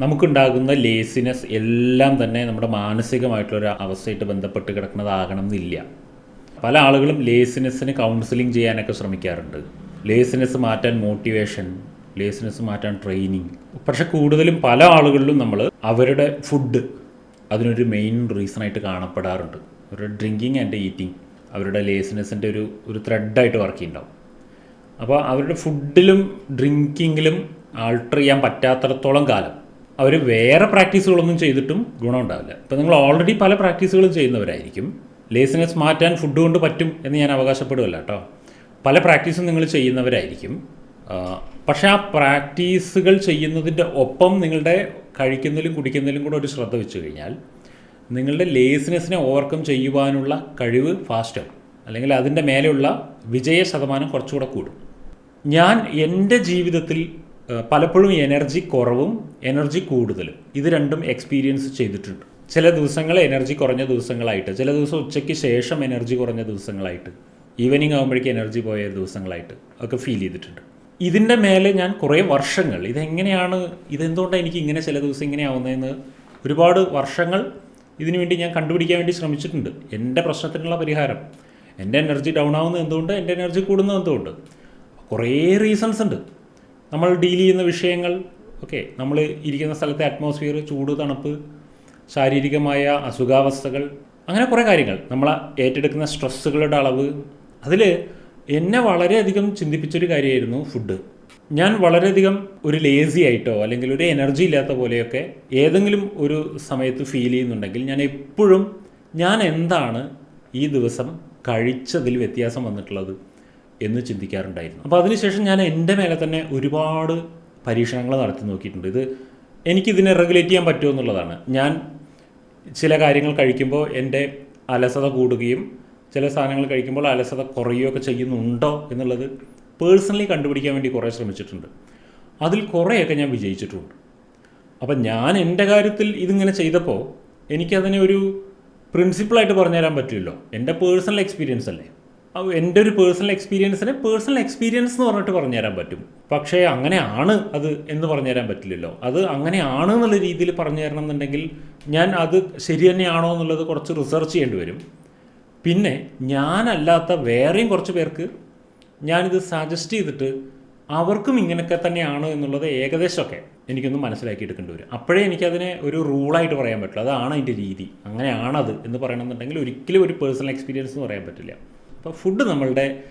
നമുക്കുണ്ടാകുന്ന ലേസിനെസ് എല്ലാം തന്നെ നമ്മുടെ മാനസികമായിട്ടുള്ളൊരു അവസ്ഥയായിട്ട് ബന്ധപ്പെട്ട് കിടക്കുന്നതാകണം എന്നില്ല പല ആളുകളും ലേസിനെസ്സിന് കൗൺസിലിംഗ് ചെയ്യാനൊക്കെ ശ്രമിക്കാറുണ്ട്. ലേസിനെസ് മാറ്റാൻ മോട്ടിവേഷൻ ലേസിനെസ് മാറ്റാൻ ട്രെയിനിങ് പക്ഷെ കൂടുതലും പല ആളുകളിലും നമ്മൾ അവരുടെ ഫുഡ് അതിനൊരു മെയിൻ റീസണായിട്ട് കാണപ്പെടാറുണ്ട്. അവരുടെ ഡ്രിങ്കിങ് ആൻഡ് ഈറ്റിംഗ് അവരുടെ ലേസിനെസ്സിന്റെ ഒരു ഒരു ത്രെഡായിട്ട് വർക്ക് ചെയ്യുന്നുണ്ടാവും. അപ്പോൾ അവരുടെ ഫുഡിലും ഡ്രിങ്കിങ്ങിലും ആൾട്ടർ ചെയ്യാൻ പറ്റാത്തടത്തോളം കാലം അവർ വേറെ പ്രാക്ടീസുകളൊന്നും ചെയ്തിട്ടും ഗുണമുണ്ടാവില്ല ഇപ്പോൾ നിങ്ങൾ ഓൾറെഡി പല പ്രാക്ടീസുകളും ചെയ്യുന്നവരായിരിക്കും. ലേസിനെസ് മാറ്റാൻ ഫുഡ് കൊണ്ട് പറ്റും എന്ന് ഞാൻ അവകാശപ്പെടുകയല്ല കേട്ടോ. പല പ്രാക്ടീസും നിങ്ങൾ ചെയ്യുന്നവരായിരിക്കും. പക്ഷേ ആ പ്രാക്ടീസുകൾ ചെയ്യുന്നതിന്റെ ഒപ്പം നിങ്ങളുടെ കഴിക്കുന്നതിലും കുടിക്കുന്നതിലും കൂടെ ഒരു ശ്രദ്ധ വെച്ച് കഴിഞ്ഞാൽ നിങ്ങളുടെ ലേസിനെസ്സിനെ ഓവർകം ചെയ്യുവാനുള്ള കഴിവ് ഫാസ്റ്റ് അല്ലെങ്കിൽ അതിന്റെ മേലെയുള്ള വിജയ ശതമാനം കുറച്ചുകൂടെ കൂടും. ഞാൻ എന്റെ ജീവിതത്തിൽ പലപ്പോഴും എനർജി കുറവും എനർജി കൂടുതലും. ഇത് രണ്ടും എക്സ്പീരിയൻസ് ചെയ്തിട്ടുണ്ട്. ചില ദിവസങ്ങൾ എനർജി കുറഞ്ഞ ദിവസങ്ങളായിട്ട് ചില ദിവസം ഉച്ചയ്ക്ക് ശേഷം എനർജി കുറഞ്ഞ ദിവസങ്ങളായിട്ട് ഈവനിങ് ആകുമ്പോഴേക്കും എനർജി പോയ ദിവസങ്ങളായിട്ട് ഒക്കെ ഫീൽ ചെയ്തിട്ടുണ്ട്. ഇതിന്റെ മേലെ ഞാൻ കുറേ വർഷങ്ങൾ ഇതെങ്ങനെയാണ് ഇതെന്തുകൊണ്ടാണ് എനിക്ക് ഇങ്ങനെ ചില ദിവസം ഇങ്ങനെ ആവുന്നതെന്ന് ഒരുപാട് വർഷങ്ങൾ ഇതിനു വേണ്ടി ഞാൻ കണ്ടുപിടിക്കാൻ വേണ്ടി ശ്രമിച്ചിട്ടുണ്ട്. എന്റെ പ്രശ്നത്തിനുള്ള പരിഹാരം എന്റെ എനർജി ഡൗൺ ആവുന്നത് എന്തുകൊണ്ട് എന്റെ എനർജി കൂടുന്നത് എന്തുകൊണ്ട്? കുറേ റീസൺസ് ഉണ്ട്. നമ്മൾ ഡീൽ ചെയ്യുന്ന വിഷയങ്ങൾ ഓക്കെ നമ്മൾ ഇരിക്കുന്ന സ്ഥലത്തെ അറ്റ്മോസ്ഫിയർ ചൂട് തണുപ്പ് ശാരീരികമായ അസുഖാവസ്ഥകൾ അങ്ങനെ കുറേ കാര്യങ്ങൾ. നമ്മൾ ഏറ്റെടുക്കുന്ന സ്ട്രെസ്സുകളുടെ അളവ് അതിൽ എന്നെ വളരെയധികം ചിന്തിപ്പിച്ചൊരു കാര്യമായിരുന്നു ഫുഡ് ഞാൻ വളരെയധികം ഒരു ലേസി ആയിട്ടോ അല്ലെങ്കിൽ ഒരു എനർജി ഇല്ലാത്ത പോലെയൊക്കെ ഏതെങ്കിലും ഒരു സമയത്ത് ഫീൽ ചെയ്യുന്നുണ്ടെങ്കിൽ ഞാൻ എപ്പോഴും ഞാൻ എന്താണ് ഈ ദിവസം കഴിച്ചതിൽ വ്യത്യാസം വന്നിട്ടുള്ളത്? എന്ന് ചിന്തിക്കാറുണ്ടായിരുന്നു. അപ്പോൾ അതിനുശേഷം ഞാൻ എന്റെ മേലെ തന്നെ ഒരുപാട് പരീക്ഷണങ്ങൾ നടത്തി നോക്കിയിട്ടുണ്ട്. ഇത് എനിക്കിതിനെ റെഗുലേറ്റ് ചെയ്യാൻ പറ്റുമോ എന്നുള്ളതാണ്. ഞാൻ ചില കാര്യങ്ങൾ കഴിക്കുമ്പോൾ എന്റെ അലസത കൂടുകയും ചില സാധനങ്ങൾ കഴിക്കുമ്പോൾ അലസത കുറയുകയൊക്കെ ചെയ്യുന്നുണ്ടോ എന്നുള്ളത് പേഴ്സണലി കണ്ടുപിടിക്കാൻ വേണ്ടി കുറേ ശ്രമിച്ചിട്ടുണ്ട്. അതിൽ കുറേയൊക്കെ ഞാൻ വിജയിച്ചിട്ടുണ്ട്. അപ്പം ഞാൻ എന്റെ കാര്യത്തിൽ ഇതിങ്ങനെ ചെയ്തപ്പോൾ എനിക്കതിനെ ഒരു പ്രിൻസിപ്പിളായിട്ട് പറഞ്ഞുതരാൻ പറ്റില്ലല്ലോ. എന്റെ പേഴ്സണൽ എക്സ്പീരിയൻസ് അല്ലേ എന്റെ ഒരു പേഴ്സണൽ എക്സ്പീരിയൻസിനെ പേഴ്സണൽ എക്സ്പീരിയൻസ് എന്ന് പറഞ്ഞിട്ട് പറഞ്ഞുതരാൻ പറ്റും. പക്ഷേ അങ്ങനെയാണ് അത് എന്ന് പറഞ്ഞുതരാൻ പറ്റില്ലല്ലോ. അത് അങ്ങനെയാണ് എന്നുള്ള രീതിയിൽ പറഞ്ഞു തരണം എന്നുണ്ടെങ്കിൽ ഞാൻ അത് ശരി തന്നെയാണോ എന്നുള്ളത് കുറച്ച് റിസർച്ച് ചെയ്യേണ്ടി വരും. പിന്നെ ഞാനല്ലാത്ത വേറെയും കുറച്ച് പേർക്ക് ഞാനിത് സജസ്റ്റ് ചെയ്തിട്ട് അവർക്കും ഇങ്ങനെയൊക്കെ തന്നെയാണ് എന്നുള്ളത് ഏകദേശമൊക്കെ എനിക്കൊന്ന് മനസ്സിലാക്കി എടുക്കേണ്ടി വരും. അപ്പോഴേ എനിക്കതിനെ ഒരു റൂളായിട്ട് പറയാൻ പറ്റുള്ളൂ. അതാണ് അതിന്റെ രീതി. അങ്ങനെയാണത് എന്ന് പറയണമെന്നുണ്ടെങ്കിൽ ഒരിക്കലും ഒരു പേഴ്സണൽ എക്സ്പീരിയൻസ് എന്ന് പറയാൻ പറ്റില്ല. അപ്പോൾ ഫുഡ് നമ്മളുടെ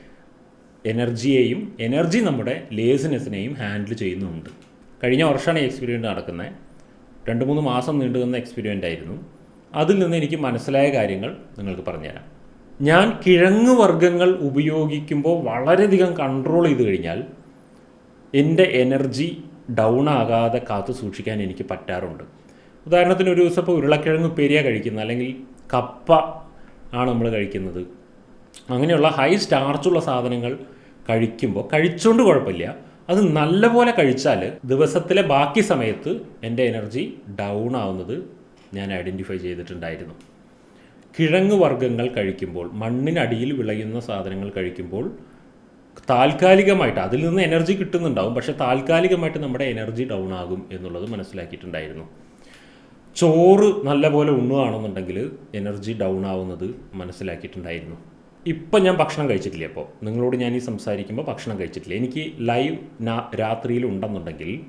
എനർജിയെയും എനർജി നമ്മുടെ ലേസിനെസ്സിനെയും ഹാൻഡിൽ ചെയ്യുന്നുമുണ്ട് കഴിഞ്ഞ വർഷമാണ് ഈ എക്സ്പീരിയൻസ് നടക്കുന്നത്. രണ്ട് മൂന്ന് മാസം നീണ്ടു നിന്ന എക്സ്പീരിയന്റ് ആയിരുന്നു. അതിൽ നിന്ന് എനിക്ക് മനസ്സിലായ കാര്യങ്ങൾ നിങ്ങൾക്ക് പറഞ്ഞുതരാം. ഞാൻ കിഴങ്ങ് വർഗങ്ങൾ ഉപയോഗിക്കുമ്പോൾ വളരെയധികം കൺട്രോൾ ചെയ്ത് കഴിഞ്ഞാൽ എന്റെ എനർജി ഡൗൺ ആകാതെ കാത്തു സൂക്ഷിക്കാൻ എനിക്ക് പറ്റാറുണ്ട്. ഉദാഹരണത്തിന് ഒരു ദിവസം ഇപ്പോൾ ഉരുളക്കിഴങ്ങ് ഉപ്പേരിയ കഴിക്കുന്നത്. അല്ലെങ്കിൽ കപ്പ ആണ് നമ്മൾ കഴിക്കുന്നത്. അങ്ങനെയുള്ള ഹൈ സ്റ്റാർച്ചുള്ള സാധനങ്ങൾ കഴിക്കുമ്പോൾ കഴിച്ചുകൊണ്ട് കുഴപ്പമില്ല. അത് നല്ലപോലെ കഴിച്ചാൽ ദിവസത്തിലെ ബാക്കി സമയത്ത് എന്റെ എനർജി ഡൗൺ ആവുന്നത് ഞാൻ ഐഡന്റിഫൈ ചെയ്തിട്ടുണ്ടായിരുന്നു. കിഴങ്ങ് വർഗങ്ങൾ കഴിക്കുമ്പോൾ മണ്ണിനടിയിൽ വിളയുന്ന സാധനങ്ങൾ കഴിക്കുമ്പോൾ താൽക്കാലികമായിട്ട് അതിൽ നിന്ന് എനർജി കിട്ടുന്നുണ്ടാവും. പക്ഷെ താൽക്കാലികമായിട്ട് നമ്മുടെ എനർജി ഡൗൺ ആകും എന്നുള്ളത് മനസ്സിലാക്കിയിട്ടുണ്ടായിരുന്നു. ചോറ് നല്ലപോലെ ഉണ്ണുകയാണെന്നുണ്ടെങ്കിൽ എനർജി ഡൗൺ ആവുന്നത് മനസ്സിലാക്കിയിട്ടുണ്ടായിരുന്നു. ഇപ്പം ഞാൻ ഭക്ഷണം കഴിച്ചിട്ടില്ല അപ്പോൾ നിങ്ങളോട് ഞാൻ ഈ സംസാരിക്കുമ്പോൾ ഭക്ഷണം കഴിച്ചിട്ടില്ല. എനിക്ക് ലൈവ് രാത്രിയിൽ ഉണ്ടെന്നുണ്ടെങ്കിൽ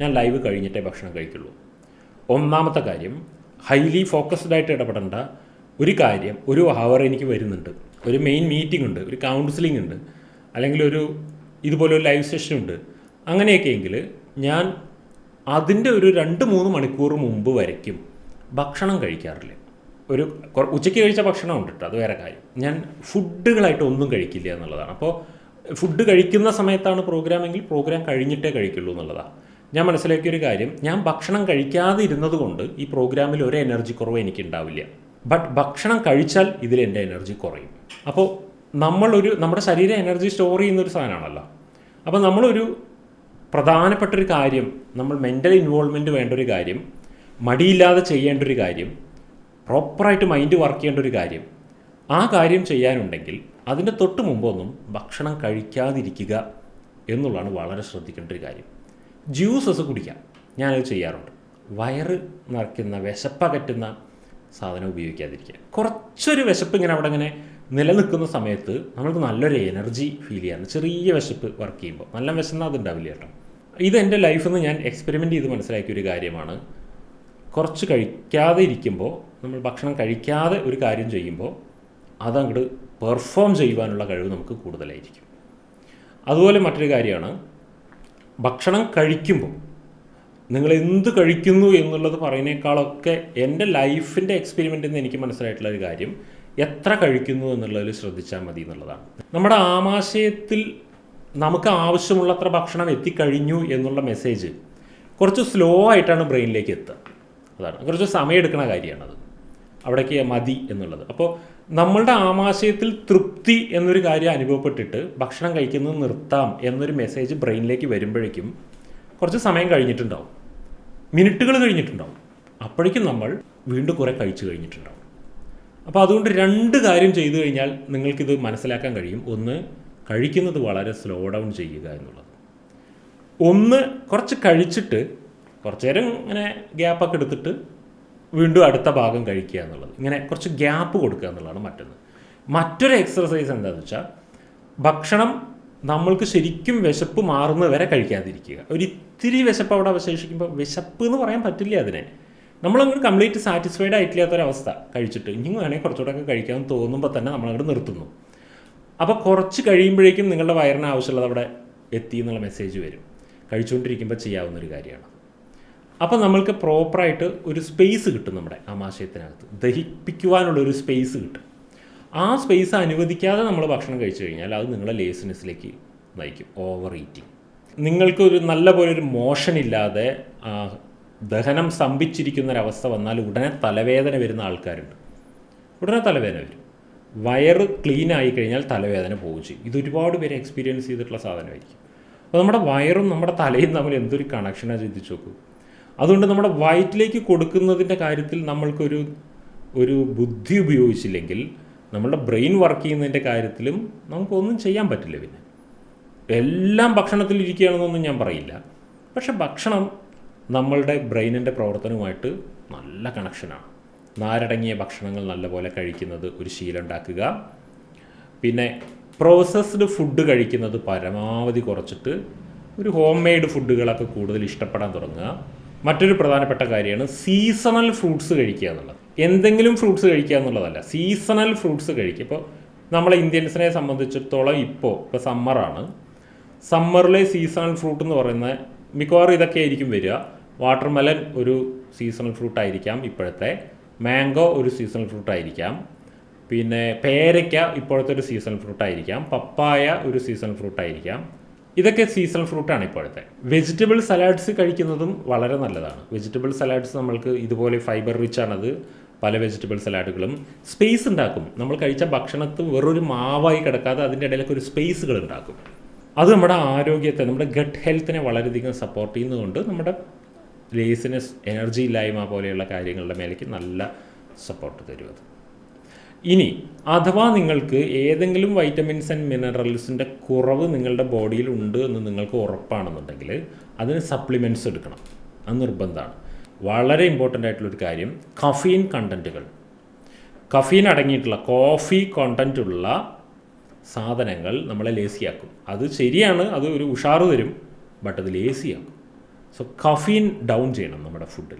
ഞാൻ ലൈവ് കഴിഞ്ഞിട്ടേ ഭക്ഷണം കഴിക്കുള്ളൂ. ഒന്നാമത്തെ കാര്യം ഹൈലി ഫോക്കസ്ഡ് ആയിട്ട് ഇടപെടേണ്ട ഒരു കാര്യം ഒരു ഹവർ എനിക്ക് വരുന്നുണ്ട്. ഒരു മെയിൻ മീറ്റിംഗ് ഉണ്ട് ഒരു കൗൺസിലിംഗ് ഉണ്ട് അല്ലെങ്കിൽ ഒരു ഇതുപോലെ ഒരു ലൈവ് സെഷൻ ഉണ്ട്. അങ്ങനെയൊക്കെയെങ്കിൽ ഞാൻ അതിന്റെ ഒരു രണ്ട് മൂന്ന് മണിക്കൂർ മുമ്പ് വരയ്ക്കും. ഭക്ഷണം കഴിക്കാറില്ല. ഒരു ഉച്ചയ്ക്ക് കഴിച്ച ഭക്ഷണം ഉണ്ട് കേട്ടോ അത് വേറെ കാര്യം. ഞാൻ ഫുഡുകളായിട്ട് ഒന്നും കഴിക്കില്ല എന്നുള്ളതാണ്. അപ്പോൾ ഫുഡ് കഴിക്കുന്ന സമയത്താണ് പ്രോഗ്രാം എങ്കിൽ പ്രോഗ്രാം കഴിഞ്ഞിട്ടേ കഴിക്കുള്ളൂ എന്നുള്ളതാണ്. ഞാൻ മനസ്സിലാക്കിയ ഒരു കാര്യം ഞാൻ ഭക്ഷണം കഴിക്കാതെ ഇരുന്നത് കൊണ്ട് ഈ പ്രോഗ്രാമിൽ ഒരു എനർജി കുറവ് എനിക്ക് ഉണ്ടാവില്ല. ബട്ട് ഭക്ഷണം കഴിച്ചാൽ ഇതിൽ എന്റെ എനർജി കുറയും. അപ്പോൾ നമ്മളൊരു നമ്മുടെ ശരീരം എനർജി സ്റ്റോർ ചെയ്യുന്ന ഒരു സാധനമാണല്ലോ. അപ്പോൾ നമ്മളൊരു പ്രധാനപ്പെട്ട ഒരു കാര്യം നമ്മൾ മെന്റൽ ഇൻവോൾവ്മെന്റ് വേണ്ട ഒരു കാര്യം മടിയില്ലാതെ ചെയ്യേണ്ട ഒരു കാര്യം പ്രോപ്പറായിട്ട് മൈൻഡ് വർക്ക് ചെയ്യേണ്ട ഒരു കാര്യം. ആ കാര്യം ചെയ്യാനുണ്ടെങ്കിൽ അതിന്റെ തൊട്ട് മുമ്പൊന്നും ഭക്ഷണം കഴിക്കാതിരിക്കുക എന്നുള്ളതാണ് വളരെ ശ്രദ്ധിക്കേണ്ട ഒരു കാര്യം. ജ്യൂസസ് കുടിക്കാം. ഞാനത് ചെയ്യാറുണ്ട്. വയറ് നിറയ്ക്കുന്ന വിശപ്പകറ്റുന്ന സാധനം ഉപയോഗിക്കാതിരിക്കുക. കുറച്ചൊരു വിശപ്പ് ഇങ്ങനെ അവിടെ ഇങ്ങനെ നിലനിൽക്കുന്ന സമയത്ത് നമ്മൾക്ക് നല്ലൊരു എനർജി ഫീൽ ചെയ്യാറുണ്ട് ചെറിയ വിശപ്പ് വർക്ക് ചെയ്യുമ്പോൾ. നല്ല വിശന്നാൽ അതുണ്ടാവില്ല കേട്ടോ. ഇത് എന്റെ ലൈഫിൽ നിന്ന് ഞാൻ എക്സ്പെരിമെന്റ് ചെയ്ത് മനസ്സിലാക്കിയ ഒരു കാര്യമാണ്. കുറച്ച് കഴിക്കാതെ ഇരിക്കുമ്പോൾ നമ്മൾ ഭക്ഷണം കഴിക്കാതെ ഒരു കാര്യം ചെയ്യുമ്പോൾ അതങ്ങോട്ട് പെർഫോം ചെയ്യുവാനുള്ള കഴിവ് നമുക്ക് കൂടുതലായിരിക്കും. അതുപോലെ മറ്റൊരു കാര്യമാണ് ഭക്ഷണം കഴിക്കുമ്പോൾ നിങ്ങൾ എന്ത് കഴിക്കുന്നു എന്നുള്ളത് പറയുന്നേക്കാളൊക്കെ എന്റെ ലൈഫിന്റെ എക്സ്പെരിമെന്റിൽ നിന്ന് എനിക്ക് മനസ്സിലായിട്ടുള്ള ഒരു കാര്യം എത്ര കഴിക്കുന്നു എന്നുള്ളതിൽ ശ്രദ്ധിച്ചാൽ മതി എന്നുള്ളതാണ്. നമ്മുടെ ആമാശയത്തിൽ നമുക്ക് ആവശ്യമുള്ളത്ര ഭക്ഷണം എത്തിക്കഴിഞ്ഞു എന്നുള്ള മെസ്സേജ് കുറച്ച് സ്ലോ ആയിട്ടാണ് ബ്രെയിനിലേക്ക് എത്തുക. അതാണ്. കുറച്ച് സമയം എടുക്കുന്ന കാര്യമാണത്. അവിടേക്ക് മതി എന്നുള്ളത്. അപ്പോൾ നമ്മളുടെ ആമാശയത്തിൽ തൃപ്തി എന്നൊരു കാര്യം അനുഭവപ്പെട്ടിട്ട് ഭക്ഷണം കഴിക്കുന്നത് നിർത്താം എന്നൊരു മെസ്സേജ് ബ്രെയിനിലേക്ക് വരുമ്പോഴേക്കും കുറച്ച് സമയം കഴിഞ്ഞിട്ടുണ്ടാവും. മിനിറ്റുകൾ കഴിഞ്ഞിട്ടുണ്ടാവും. അപ്പോഴേക്കും നമ്മൾ വീണ്ടും കുറേ കഴിച്ചു കഴിഞ്ഞിട്ടുണ്ടാവും. അപ്പോൾ അതുകൊണ്ട് രണ്ട് കാര്യം ചെയ്തു കഴിഞ്ഞാൽ നിങ്ങൾക്കിത് മനസ്സിലാക്കാൻ കഴിയും. ഒന്ന് കഴിക്കുന്നത് വളരെ സ്ലോ ഡൗൺ ചെയ്യുക എന്നുള്ളത്. ഒന്ന് കുറച്ച് കഴിച്ചിട്ട് കുറച്ച് നേരം ഇങ്ങനെ ഗ്യാപ്പൊക്കെ എടുത്തിട്ട് വീണ്ടും അടുത്ത ഭാഗം കഴിക്കുക എന്നുള്ളത്. ഇങ്ങനെ കുറച്ച് ഗ്യാപ്പ് കൊടുക്കുക എന്നുള്ളതാണ് മറ്റൊന്ന്. മറ്റൊരു എക്സർസൈസ് എന്താണെന്ന് വെച്ചാൽ ഭക്ഷണം നമ്മൾക്ക് ശരിക്കും വിശപ്പ് മാറുന്നത് വരെ കഴിക്കാതിരിക്കുക. ഒരു ഇത്തിരി വിശപ്പ് അവിടെ അവശേഷിക്കുമ്പോൾ വിശപ്പ് എന്ന് പറയാൻ പറ്റില്ല അതിനെ. നമ്മളങ്ങോട്ട് കംപ്ലീറ്റ് സാറ്റിസ്ഫൈഡ് ആയിട്ടില്ലാത്തൊരവസ്ഥ കഴിച്ചിട്ട്. ഇനി വേണമെങ്കിൽ കുറച്ചുകൂടെ ഒക്കെ കഴിക്കാൻ തോന്നുമ്പോൾ തന്നെ നമ്മളങ്ങോട്ട് നിർത്തുന്നു. അപ്പോൾ കുറച്ച് കഴിയുമ്പോഴേക്കും നിങ്ങളുടെ വയറിന് ആവശ്യമുള്ളത് അവിടെ എത്തി എന്നുള്ള മെസ്സേജ് വരും. കഴിച്ചുകൊണ്ടിരിക്കുമ്പോൾ ചെയ്യാവുന്നൊരു കാര്യമാണ്. അപ്പോൾ നമ്മൾക്ക് പ്രോപ്പറായിട്ട് ഒരു സ്പേസ് കിട്ടും നമ്മുടെ ആമാശയത്തിനകത്ത് ദഹിപ്പിക്കുവാനുള്ള ഒരു സ്പേസ് കിട്ടും. ആ സ്പേസ് അനുവദിക്കാതെ നമ്മൾ ഭക്ഷണം കഴിച്ചു കഴിഞ്ഞാൽ അത് നിങ്ങളെ ലേസിനെസ്സിലേക്ക് നയിക്കും. ഓവർ ഈറ്റിംഗ് നിങ്ങൾക്കൊരു നല്ല പോലെ ഒരു മോഷൻ ഇല്ലാതെ ദഹനം സ്തംഭിച്ചിരിക്കുന്ന ഒരവസ്ഥ വന്നാൽ ഉടനെ തലവേദന വരുന്ന ആൾക്കാരുണ്ട്. ഉടനെ തലവേദന വരും. വയറ് ക്ലീൻ ആയി കഴിഞ്ഞാൽ തലവേദന പോകും ചെയ്യും. ഇത് ഒരുപാട് പേര് എക്സ്പീരിയൻസ് ചെയ്തിട്ടുള്ള സാധനമായിരിക്കും. അപ്പോൾ നമ്മുടെ വയറും നമ്മുടെ തലയും തമ്മിൽ എന്തൊരു കണക്ഷനാണ് ചിന്തിച്ച് നോക്കൂ. അതുകൊണ്ട് നമ്മുടെ വയറ്റിലേക്ക് കൊടുക്കുന്നതിന്റെ കാര്യത്തിൽ നമ്മൾക്കൊരു ഒരു ബുദ്ധി ഉപയോഗിച്ചില്ലെങ്കിൽ നമ്മുടെ ബ്രെയിൻ വർക്ക് ചെയ്യുന്നതിന്റെ കാര്യത്തിലും നമുക്കൊന്നും ചെയ്യാൻ പറ്റില്ല പിന്നെ. എല്ലാം ഭക്ഷണത്തിൽ ഇരിക്കുകയാണെന്നൊന്നും ഞാൻ പറയില്ല. പക്ഷെ ഭക്ഷണം നമ്മളുടെ ബ്രെയിനിന്റെ പ്രവർത്തനവുമായിട്ട് നല്ല കണക്ഷനാണ്. നാരടങ്ങിയ ഭക്ഷണങ്ങൾ നല്ലപോലെ കഴിക്കുന്നത് ഒരു ശീലം ഉണ്ടാക്കുക. പിന്നെ പ്രോസസ്ഡ് ഫുഡ് കഴിക്കുന്നത് പരമാവധി കുറച്ചിട്ട് ഒരു ഹോം മെയ്ഡ് ഫുഡുകളൊക്കെ കൂടുതൽ ഇഷ്ടപ്പെടാൻ തുടങ്ങുക. മറ്റൊരു പ്രധാനപ്പെട്ട കാര്യമാണ് സീസണൽ ഫ്രൂട്ട്സ് കഴിക്കുക എന്നുള്ളത്. എന്തെങ്കിലും ഫ്രൂട്ട്സ് കഴിക്കുക എന്നുള്ളതല്ല സീസണൽ ഫ്രൂട്ട്സ് കഴിക്കുക. ഇപ്പോൾ നമ്മളെ ഇന്ത്യൻസിനെ സംബന്ധിച്ചിടത്തോളം ഇപ്പോൾ ഇപ്പോൾ സമ്മറാണ് സമ്മറിലെ സീസണൽ ഫ്രൂട്ട് എന്ന് പറയുന്ന മിക്കവാറും ഇതൊക്കെ ആയിരിക്കും വരിക. വാട്ടർമെലൻ ഒരു സീസണൽ ഫ്രൂട്ട് ആയിരിക്കാം ഇപ്പോഴത്തെ. മാംഗോ ഒരു സീസണൽ ഫ്രൂട്ട് ആയിരിക്കാം. പിന്നെ പേരയ്ക്ക ഇപ്പോഴത്തെ ഒരു സീസണൽ ഫ്രൂട്ട് ആയിരിക്കാം. പപ്പായ ഒരു സീസണൽ ഫ്രൂട്ട് ആയിരിക്കാം. ഇതൊക്കെ സീസണൽ ഫ്രൂട്ടാണ് ഇപ്പോഴത്തെ. വെജിറ്റബിൾ സലാഡ്സ് കഴിക്കുന്നതും വളരെ നല്ലതാണ്. വെജിറ്റബിൾ സലാഡ്സ് നമ്മൾക്ക് ഇതുപോലെ ഫൈബർ റിച്ച് ആണത് പല വെജിറ്റബിൾ സലാഡുകളും സ്പേസ് ഉണ്ടാക്കും. നമ്മൾ കഴിച്ച ഭക്ഷണത്ത് വെറൊരു മാവായി കിടക്കാതെ അതിന്റെ ഇടയിലൊക്കെ ഒരു സ്പേസുകൾ ഉണ്ടാക്കും. അത് നമ്മുടെ ആരോഗ്യത്തെ നമ്മുടെ ഗട്ട് ഹെൽത്തിനെ വളരെയധികം സപ്പോർട്ട് ചെയ്യുന്നതുകൊണ്ട് നമ്മുടെ ലേസിനെസ് എനർജി ഇല്ലായ്മ പോലെയുള്ള കാര്യങ്ങളുടെ മേലേക്ക് നല്ല സപ്പോർട്ട് തരും അത്. ഇനി അഥവാ നിങ്ങൾക്ക് ഏതെങ്കിലും വൈറ്റമിൻസ് ആൻഡ് മിനറൽസിന്റെ കുറവ് നിങ്ങളുടെ ബോഡിയിൽ ഉണ്ട് എന്ന് നിങ്ങൾക്ക് ഉറപ്പാണെന്നുണ്ടെങ്കിൽ അതിന് സപ്ലിമെന്റ്സ് എടുക്കണം. അത് നിർബന്ധമാണ്. വളരെ ഇമ്പോർട്ടന്റ് ആയിട്ടുള്ളൊരു കാര്യം കഫീൻ കണ്ടന്റുകൾ കഫീൻ അടങ്ങിയിട്ടുള്ള കോഫി കോണ്ടന്റ് ഉള്ള സാധനങ്ങൾ നമ്മളെ ലേസിയാക്കും. അത് ശരിയാണ് അത് ഒരു ഉഷാറ് തരും ബട്ട് അത് ലേസിയാക്കും. സോ കഫീൻ ഡൗൺ ചെയ്യണം നമ്മുടെ ഫുഡിൽ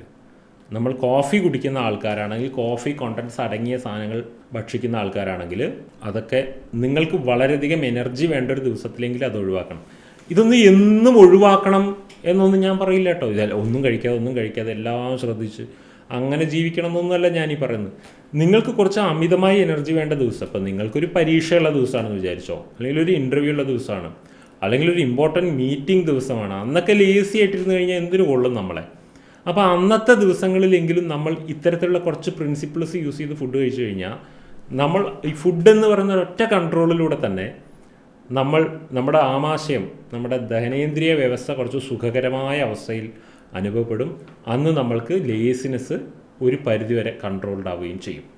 നമ്മൾ കോഫി കുടിക്കുന്ന ആൾക്കാരാണെങ്കിൽ കോഫി കോണ്ടൻസ് അടങ്ങിയ സാധനങ്ങൾ ഭക്ഷിക്കുന്ന ആൾക്കാരാണെങ്കിൽ അതൊക്കെ നിങ്ങൾക്ക് വളരെയധികം എനർജി വേണ്ട ഒരു ദിവസത്തിലെങ്കിൽ അത് ഒഴിവാക്കണം. ഇതൊന്നും എന്നും ഒഴിവാക്കണം എന്നൊന്നും ഞാൻ പറയില്ല കേട്ടോ. ഇതല്ല ഒന്നും കഴിക്കാതെ ഒന്നും കഴിക്കാതെ എല്ലാം ശ്രദ്ധിച്ച് അങ്ങനെ ജീവിക്കണം എന്നൊന്നുമല്ല ഈ പറയുന്നത്. നിങ്ങൾക്ക് കുറച്ച് അമിതമായി എനർജി വേണ്ട ദിവസം ഇപ്പം നിങ്ങൾക്കൊരു പരീക്ഷയുള്ള ദിവസമാണെന്ന് വിചാരിച്ചോ അല്ലെങ്കിൽ ഒരു ഇന്റർവ്യൂ ഉള്ള ദിവസമാണ് അല്ലെങ്കിൽ ഒരു ഇമ്പോർട്ടന്റ് മീറ്റിംഗ് ദിവസമാണ് അന്നൊക്കെ ലേസി ആയിട്ടിരുന്ന് കഴിഞ്ഞാൽ എന്തിനു കൊള്ളും നമ്മളെ? അപ്പോൾ അന്നത്തെ ദിവസങ്ങളിലെങ്കിലും നമ്മൾ ഇത്തരത്തിലുള്ള കുറച്ച് പ്രിൻസിപ്പിൾസ് യൂസ് ചെയ്ത് ഫുഡ് കഴിച്ചു കഴിഞ്ഞാൽ നമ്മൾ ഈ ഫുഡ് എന്ന് പറയുന്ന ഒറ്റ കൺട്രോളിലൂടെ തന്നെ നമ്മൾ നമ്മുടെ ആമാശയം നമ്മുടെ ദഹനേന്ദ്രിയ വ്യവസ്ഥ കുറച്ച് സുഖകരമായ അവസ്ഥയിൽ അനുഭവപ്പെടും. അന്ന് നമ്മൾക്ക് ലേസിനെസ് ഒരു പരിധിവരെ കൺട്രോൾഡ് ആവുകയും ചെയ്യും.